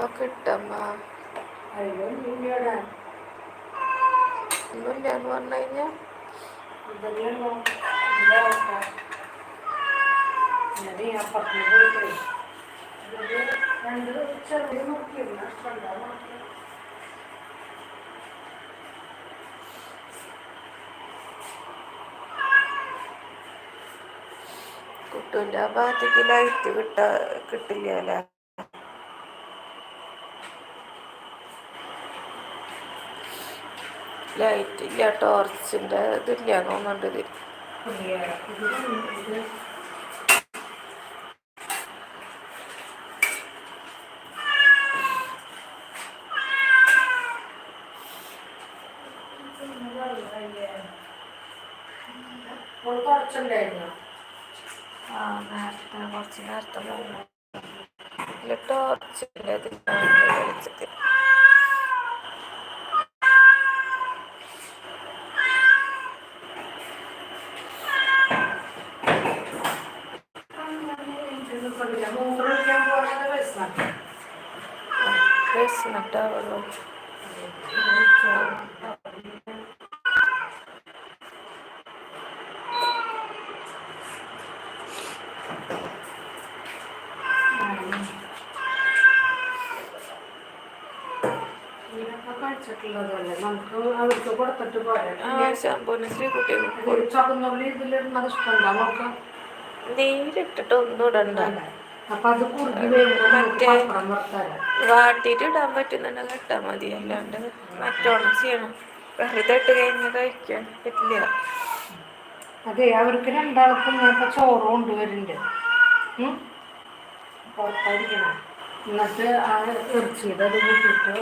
വെള്ളമൊക്കെ ഇട്ടമ്മ ഒന്നുമില്ല എന്ന് പറഞ്ഞു കഴിഞ്ഞാൽ കുട്ടുവിന്റെ ആ ഭാഗത്തേക്ക് ലൈറ്റ് കിട്ട കിട്ടില്ല ലൈറ്റ് ഇല്ല ടോർച്ചിന്റെ ഇതില്ല തോന്നുന്നുണ്ട് ഇതിൽ കുറച്ചുണ്ടായിരുന്നു ആ നേരത്തെ കുറച്ച് നേരത്തെ ടോർച്ചിന്റെ ഇതിന്റെ വെളിച്ചത്തിൽ ഇതൊക്കെ കഴിച്ചിട്ടുള്ളതല്ലേ നമുക്ക് അവർക്ക് കൊടുത്തിട്ട് പോരാ ശ്രീകുട്ടി ചുവന്നുള്ളി ഇതിലിരുന്നത് ഇഷ്ടമുണ്ടോ നമുക്ക് നീരിട്ടിട്ട് ഒന്നും ഇടണ്ട മറ്റേ- വാട്ടിട്ട് ഇടാൻ പറ്റുന്നുണ്ടെങ്കിൽ ഇട്ടാൽ മതി. അല്ലാണ്ട് മറ്റോണം ചെയ്യണം. വെറുതെ ഇട്ട് കഴിഞ്ഞാൽ കഴിക്കാൻ പറ്റില്ല. അതെ അവർക്ക് രണ്ടാൾക്കും ഇപ്പൊ ചോറ് കൊണ്ടുവരുന്നുണ്ട്. പുറത്തായിരിക്കണം. എന്നിട്ട് ആ ഇറച്ചിയുടെ അത് കൂട്ടിയിട്ട്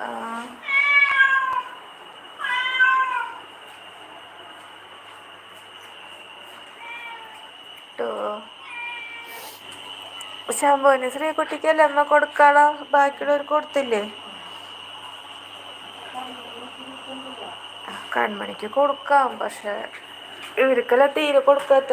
ആ ട്ടോ ശാമ്പൂന് ശ്രീകുട്ടിക്കല്ലേ അമ്മ കൊടുക്കാളോ? ബാക്കിയുള്ളവർ കൊടുത്തില്ലേ? കൺമണിക്ക് കൊടുക്കാം പക്ഷെ ഇവർക്കെല്ലാം തീരെ കൊടുക്കാത്ത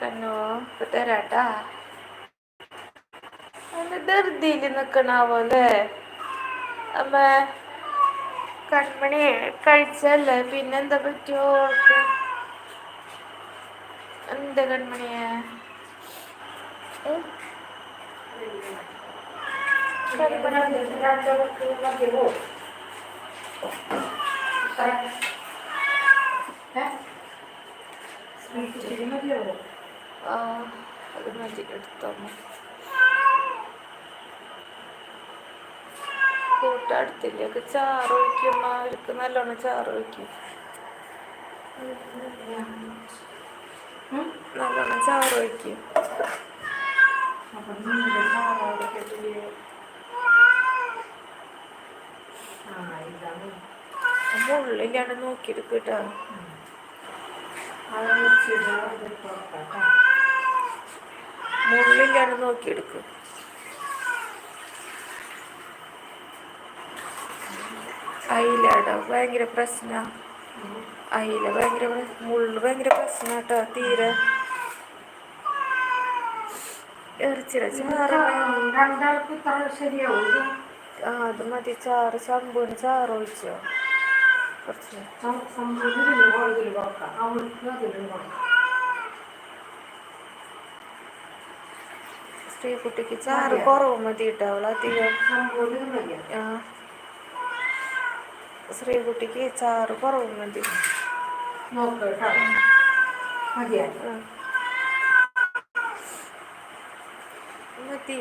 കണ്ണു ഇപ്പൊ തരാട്ടാ. അന്ന് ധൃതിയിൽ അമ്മ കൺമണി കഴിച്ചല്ലേ? പിന്നെന്താ ഓൾക്ക് എന്താ കൺമണിയെ? കൺമണി രണ്ടാൾക്ക് മതിയോ ഇത്തിരി മതിയോ ആ അത് മതി കൂട്ടടുത്തില്ല ചാറ് ഒഴിക്കും. അവർക്ക് നല്ലോണം ചാറ് ഉം. നല്ലോണം ചാറ് ഒഴിക്കും. ഉള്ളിലാണ് നോക്കിയെടുക്കട്ടോ കേട്ടോ. മുള്ളില്ലാണ്ട് നോക്കിയെടുക്കും. അയിലാടോ ഭയങ്കര പ്രശ്ന. അയില ഭയങ്കര മുള്ള് ഭയങ്കര പ്രശ്ന കേട്ടോ തീരെ. ആ അത് മതി. ചാറ് ശമ്പൂന് ചാറ് ഒഴിച്ചോ. കുറച്ച്. സം- കുട്ടിക്ക് ചാറ് കുറവ് മതി കേട്ടോ സംഭവം ആ. ശ്രീകുട്ടിക്ക് ചാറ് കുറവ് മതി. മതി.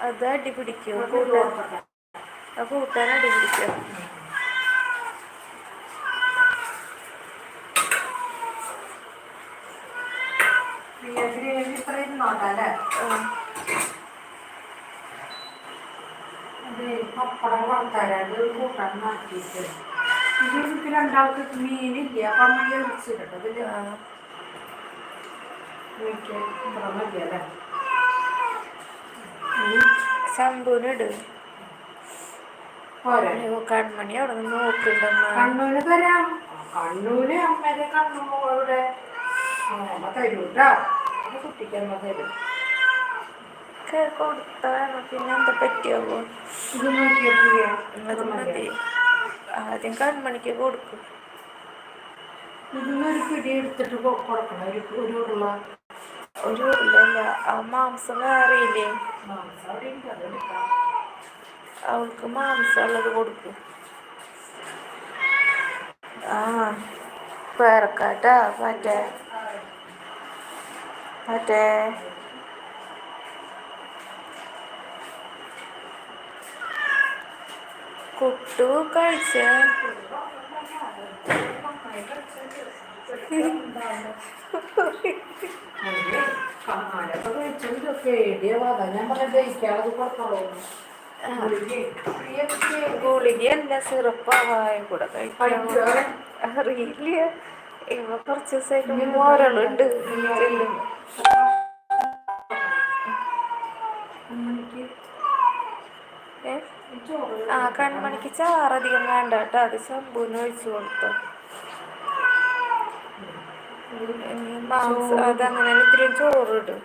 അത് അടി പിടിക്കും? കൂട്ടാൻ അടി പിടിക്കും? പപ്പടം വറുത്തരാത് കൂട്ടാൻ മാറ്റിയിട്ട് ഇത് എനിക്ക് രണ്ടാൾക്ക് മീനില്ല അപ്പം അമ്മ എറിച്ചിട്ടോ ഇതിൽ. എനിക്ക് ഇത്ര മതിയല്ലേ ശംഭുവിനിട്. പോരെ. കൺമണി അവിടെ നിന്ന് നോക്കുന്നുണ്ടമ്മ കണ്ണൂര് തരാം. കണ്ണൂര് അമ്മേരെ കണ്ണൂ അവിടെ. അമ്മ തരൂ കേട്ടോ അത് തരും കൊടുത്താണ് പിന്നെ എന്താ പറ്റിയാവോ? അത് മതി. ആദ്യം കൺമണിക്ക് കൊടുക്കും. ഇതിന്നൊരു പിടി എടുത്തിട്ട് കൊടുക്കണം. ഒരു ഒരു ഉരുള. ഒരു ഉരുളല്ല ആ മാംസം വേറെയില്ലേ? അവൾക്ക് മാംസം ഉള്ളത് കൊടുക്കും. ആ പേരക്കാട്ടാ മറ്റേ മറ്റേ കുട്ടു കഴിച്ച കണ്ണാലൊക്കെ കഴിച്ചത് പേടിയാവാ അതാ ഞാൻ പറഞ്ഞ ദഹിക്കാതെ കഴിച്ച ഗുളികയല്ല സിറപ്പാവായ കൂടെ അറിയില്ല. ഇവ കുറച്ച് ദിവസമായിട്ട് മോരളുണ്ട്. ചെല്ലുമ്പോ ആ കൺമണിക്ക് ചാറധികം വേണ്ട കേട്ടോ. അത് ശമ്പൂന് ഒഴിച്ചു കൊടുത്തു. മാംസം അതങ്ങനെ ഇത്തിരി ചോറ് ഇടും.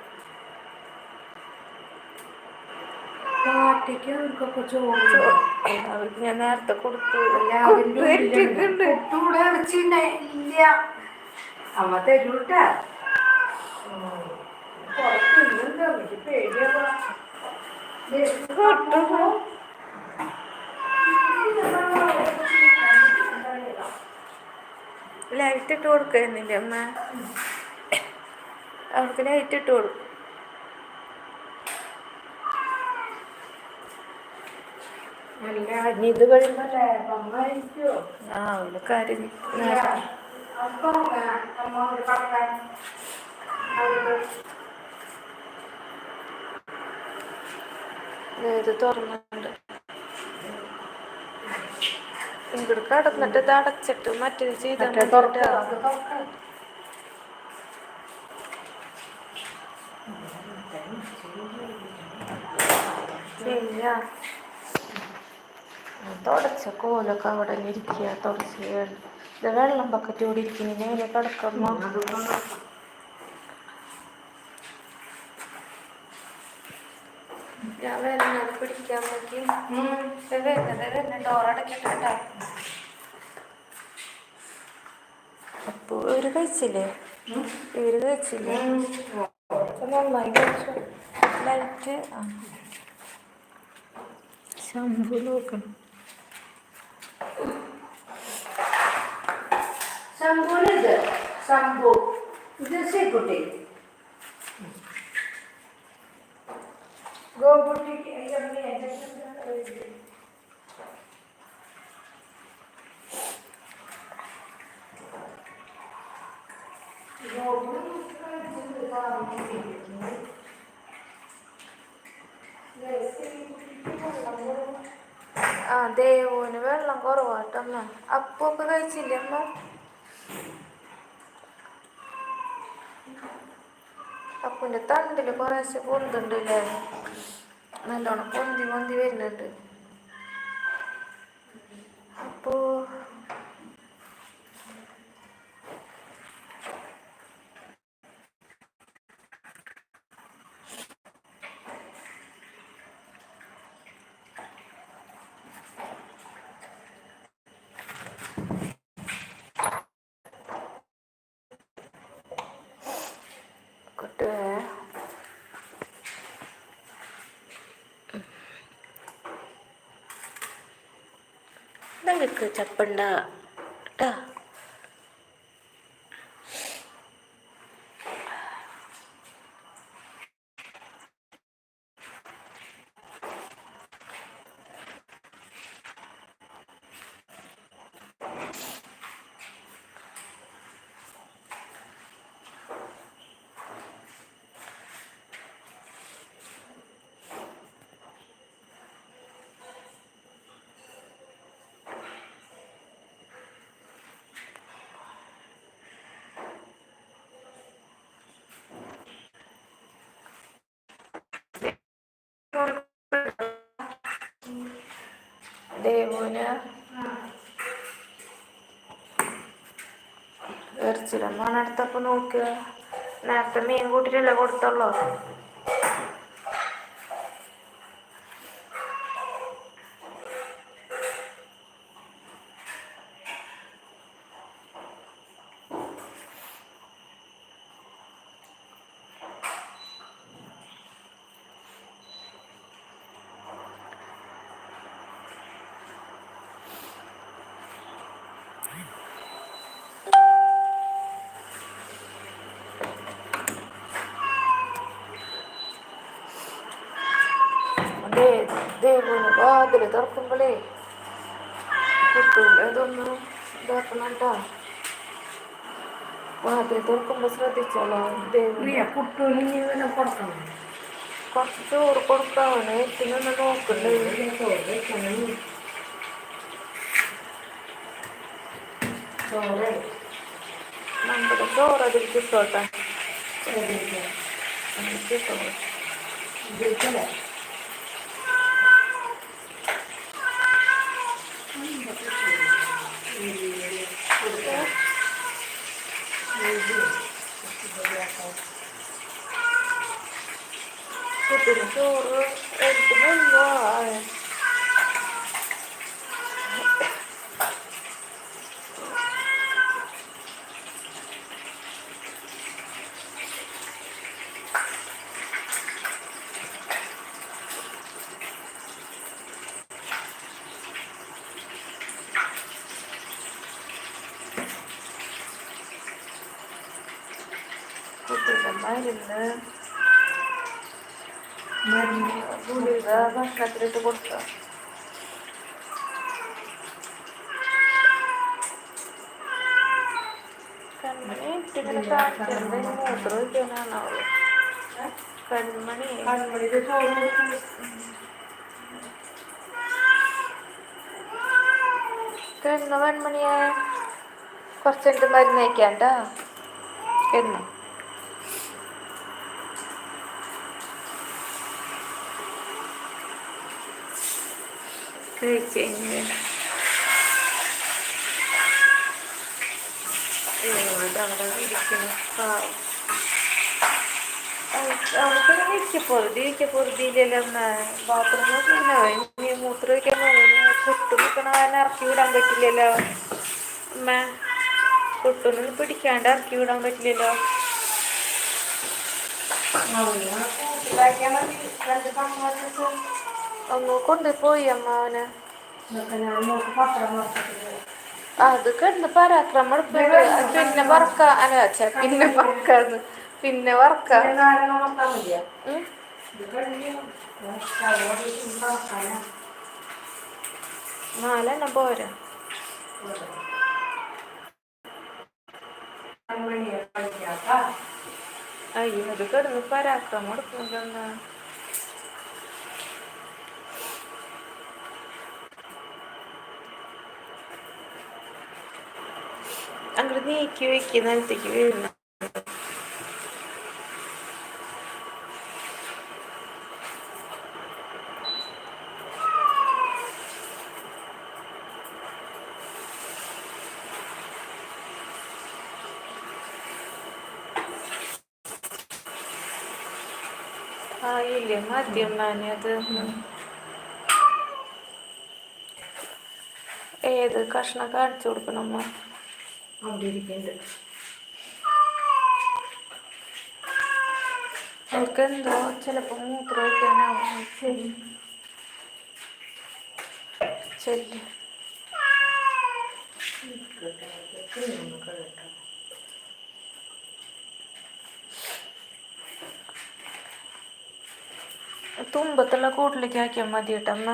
അവർക്ക് ഞാൻ നേരത്തെ കൊടുത്തു. അമ്മ തരൂട്ടാ. പുറത്തുണ്ട് ലൈറ്റ് ഇട്ട് കൊടുക്കുന്നില്ലേ അമ്മ? അവൾക്ക് ലൈറ്റ് ഇട്ട് കൊടുക്കും. ആ അവൾ ഇത് തുറന്നുണ്ട് ഇങ്ങോട്ട് കടന്നിട്ട് ഇത് അടച്ചിട്ട് മറ്റേ ചെയ്താൽ ചെയ്യാ തുടച്ച കോലൊക്കെ അവിടെ ഇരിക്കുക തുടച്ച് ഇത് വെള്ളം ബക്കറ്റ് കൂടി ഇരിക്കുന്നതിന് അതിനെ കിടക്കുമ്പോ ഞാൻ വരുന്നത് പിടിക്കാൻ നോക്കി. വരുന്നത് വരുന്നത് കേട്ടോ. അപ്പൊ ഇവർ കഴിച്ചില്ലേ? ഇവർ കഴിച്ചില്ലേ? അപ്പൊ നന്നായി കഴിച്ചു. ലൈറ്റ് ശംഭു നോക്കണം. ശംഭു ഇത്. ശ്രീകുട്ടി ഗോകുട്ടിക്ക് ആ ദേവുവിന് വെള്ളം കുറവാട്ടമ്മ അപ്പൊക്കെ കഴിച്ചില്ലേ അമ്മ? അപ്പുന്റെ തണ്ടിൽ കുറേശ്ശെ പൊന്തുണ്ടല്ലേ നല്ലോണം പൊന്തി പൊന്തി വരുന്നുണ്ട്. நாளைக்கு சப்பண்டா டா ദേവുന് ഇറച്ചിലൊന്നാണ് അടുത്തപ്പോ നോക്കുക. നേരത്തെ മീൻ കൂട്ടിട്ടല്ലേ കൊടുത്തുള്ളൂ. ദേവുന് വാതിൽ തുറക്കുമ്പോളേ കിട്ടൂല. ഇതൊന്നും ഇതാക്കണം കേട്ടോ വാതിൽ തുറക്കുമ്പോ ശ്രദ്ധിച്ചോളോ. ദേവുന് നീ കുട്ടൂന് നീ ഇവനെ കൊടുക്കണം. കുറച്ച് ചോറ് കൊടുക്കാവണേ പിന്നെ നോക്കണ്ടേ? നമ്മുടെ ചോറ് അതിൽ കിട്ടോട്ടെ? കിട്ടോ കിട്ടും ഇതില്ലേ കുട്ടിന് ചോറ് എനിക്ക് മുമ്പോ കുട്ടിയുടെ മരുന്ന് ഗുളിക ഭക്ഷണത്തിലിട്ട് കൊടുക്കുക. കൺമണി ഇട്ടിങ്ങനെ കാണിച്ചിരുന്നത് മൂത്രം കൺമണി കൺമണിക്ക് ചോറ് കൊടുക്കും കിടന്നു കൺമണിയെ കുറച്ചെടുത്ത് മരുന്ന് കഴിക്കാണ്ടാ കിടന്നു കഴിഞ്ഞ് അവിടെ ഇരിക്കുന്നു പാവം അവൾക്കൊരു ഇരിക്കപ്പോറുതി ഇരിക്കപ്പോറുതിയിലെല്ലാം ബാത്റൂമിൽ പിന്നെ ഇനി മൂത്രം ഒഴിക്കാൻ പോകുന്നു കുട്ടു നിൽക്കണ കാരണം ഇറക്കി വിടാൻ പറ്റില്ലല്ലോ അമ്മ കുട്ടൊന്നും പിടിക്കാണ്ട് ഇറക്കി വിടാൻ പറ്റില്ലല്ലോ മതി രണ്ട് സമ്മതിച്ചു ഒന്ന് കൊണ്ടുപോയി അമ്മാവന്. അത് കണ്ട് പരാക്രമം പിന്നെ വറക്ക. അല്ല പിന്നെ വറക്കാന്ന്. പിന്നെ വറക്ക. നാലെണ്ണ പോരാ. അയ്യോ അത് കിടന്ന് പരാക്രമം എടുക്കുന്നില്ലെന്നാ അങ്ങോട്ട് നീക്കി വെക്കി നിലത്തേക്ക് വീഴുന്നു ആയില്ലേ മദ്യം മാനി അത്? ഏത് കഷ്ണം കാണിച്ചു കൊടുക്കണമ്മ അവിടെ ഇരിക്കുന്നുണ്ട് അവൾക്ക് എന്തോ ചിലപ്പോ മൂത്രം ഒഴിക്കാനാവും ശരി. ശരി. തുമ്പത്തുള്ള കൂട്ടിലേക്ക് ആക്കിയാൽ മതി കേട്ടമ്മ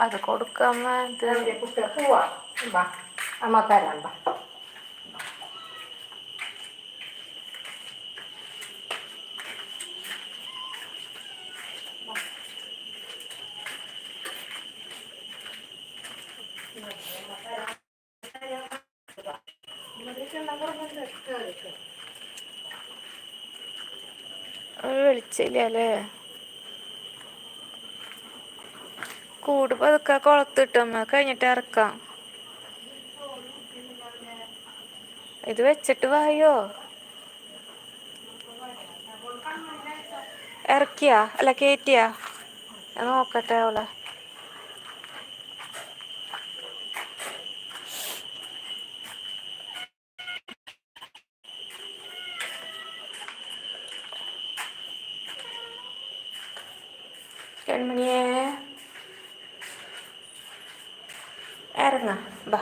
അത് കൊടുക്കാമ്മ ഇത് അമ്മ വെളിച്ചില്ല അല്ലേ കൂട് പതുക്കെ കുളത്തിട്ടമ്മ കഴിഞ്ഞിട്ട് ഇറക്കാം ഇത് വെച്ചിട്ട് വായോ? ഇറക്കിയാ? അല്ല കയറ്റിയാ ഞാൻ നോക്കട്ടെ അവളെ. കൺമണിയേ ഇറങ്ങ ബാ.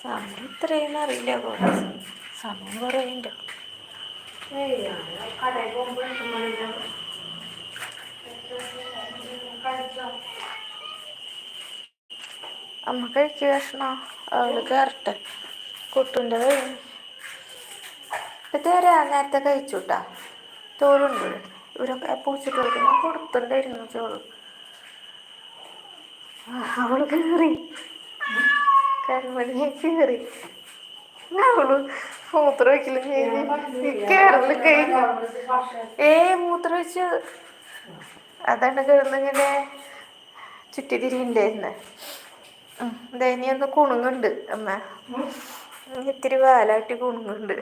സമയം ഇത്രയും അറിയില്ല സമയം കുറേ അമ്മ കഴിക്കുക ഭക്ഷണം അവൾ കയറട്ടെ കുട്ടുന്റെ കഴിഞ്ഞു ഇതുവരെ നേരത്തെ കഴിച്ചുട്ടാ. തോലുണ്ട്. ചോറുണ്ട് ഇവരൊക്കെ പൂച്ചിട്ട് കൊടുക്കുന്നു കൊടുത്തിട്ടുണ്ടായിരുന്നു ചോറ്. അവൾ കയറി കൺമണിയെ കയറി അവൾ മൂത്ര കഴിഞ്ഞ് കയറൽ കഴിഞ്ഞു. ഏ മൂത്ര വെച്ച് അതാണ് കിടന്നിങ്ങനെ ഇനി ഒന്ന് കുണുങ്ങുണ്ട് അമ്മ. ഇത്തിരി വാലാട്ടി കുണുങ്ങുണ്ട്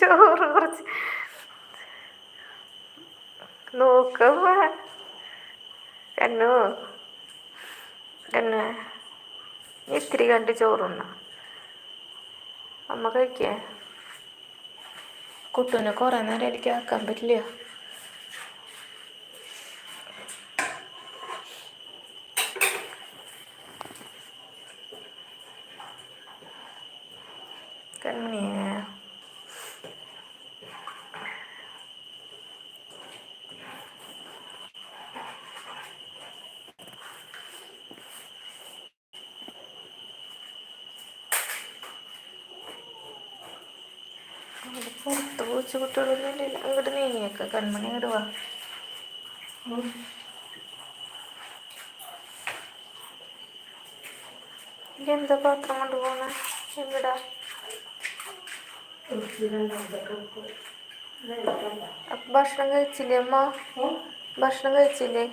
ചോറ് കുറച്ച്. നോക്കമ്മ കണ്ണു. കണ്ണു. ഇത്തിരി കണ്ട് ചോറുണ്ണ അമ്മ കഴിക്കേ? കുട്ടൂനെ കുറേ നേരം എനിക്ക് ആക്കാൻ പറ്റില്ല കൺമണിയെ അവിടെ പുറത്ത് പൂച്ച കുട്ടികളൊന്നും ഇല്ല അങ്ങോട്ട് നീങ്ങിയൊക്കെ. കൺമണി അങ്ങോട്ട് വാ. എന്താ പാത്രം കൊണ്ടുപോണ എവിടാ? ഭക്ഷണം കഴിച്ചില്ലേ അമ്മ? ഭക്ഷണം കഴിച്ചില്ലേ?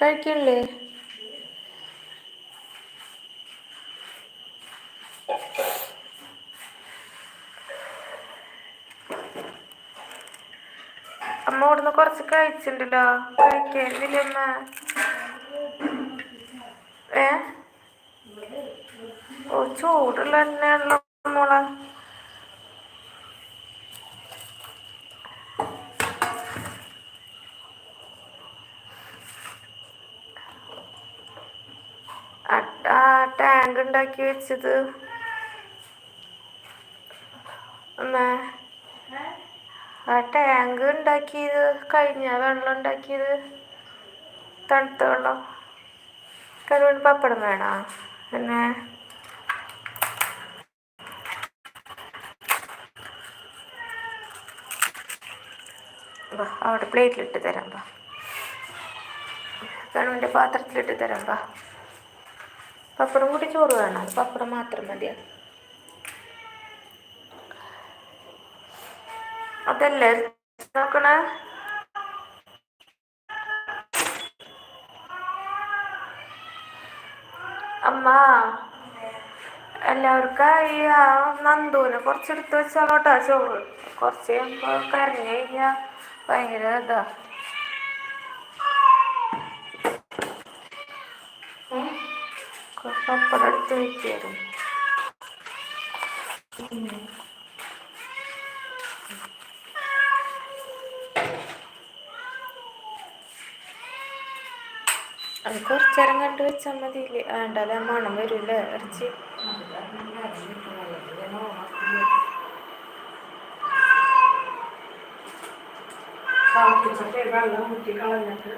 കഴിക്കണില്ലേ? അമ്മ കുറച്ച് കഴിച്ചിട്ടുണ്ടല്ലോ കഴിക്കുന്നില്ലേ അമ്മ. ഏ? ഓ ചൂടുള്ള എണ്ണയാണല്ലോ മോളെ. ടാങ്ക് ഉണ്ടാക്കി വെച്ചത്. അമ്മേ. ആ ടാങ്ക് ഉണ്ടാക്കിയത് കഴിഞ്ഞ വെള്ളം ഉണ്ടാക്കിയത് തണുത്ത വെള്ളം. കരുവണ് പപ്പടം വേണോ? പിന്നെ അവിടെ പ്ലേറ്റിലിട്ട് തരാം ബാ കണുവിന്റെ പാത്രത്തിലിട്ട് തരാം ബാ പപ്പടം കൂടി ചോറ് വേണം? പപ്പടം മാത്രം മതിയാ? അതല്ലേ? നോക്കണേ. അമ്മ എല്ലാവർക്കായി ആ നന്ദൂനെ കുറച്ചെടുത്ത് വെച്ചാലോട്ടാ ചോറ്. കുറച്ച് കഴിയുമ്പോൾ കരഞ്ഞു കഴിഞ്ഞാൽ ഭയങ്കര ഇതാ. പപ്പടം എടുത്ത് വെക്കായിരുന്നു. അത് കുറച്ചേരം കണ്ടു വെച്ചാൽ മതിയില്ലേ? വേണ്ടല്ലേ മണം വരൂല്ലേ? ഇറച്ചി. വെള്ളം ഊറ്റി കളഞ്ഞിട്ട്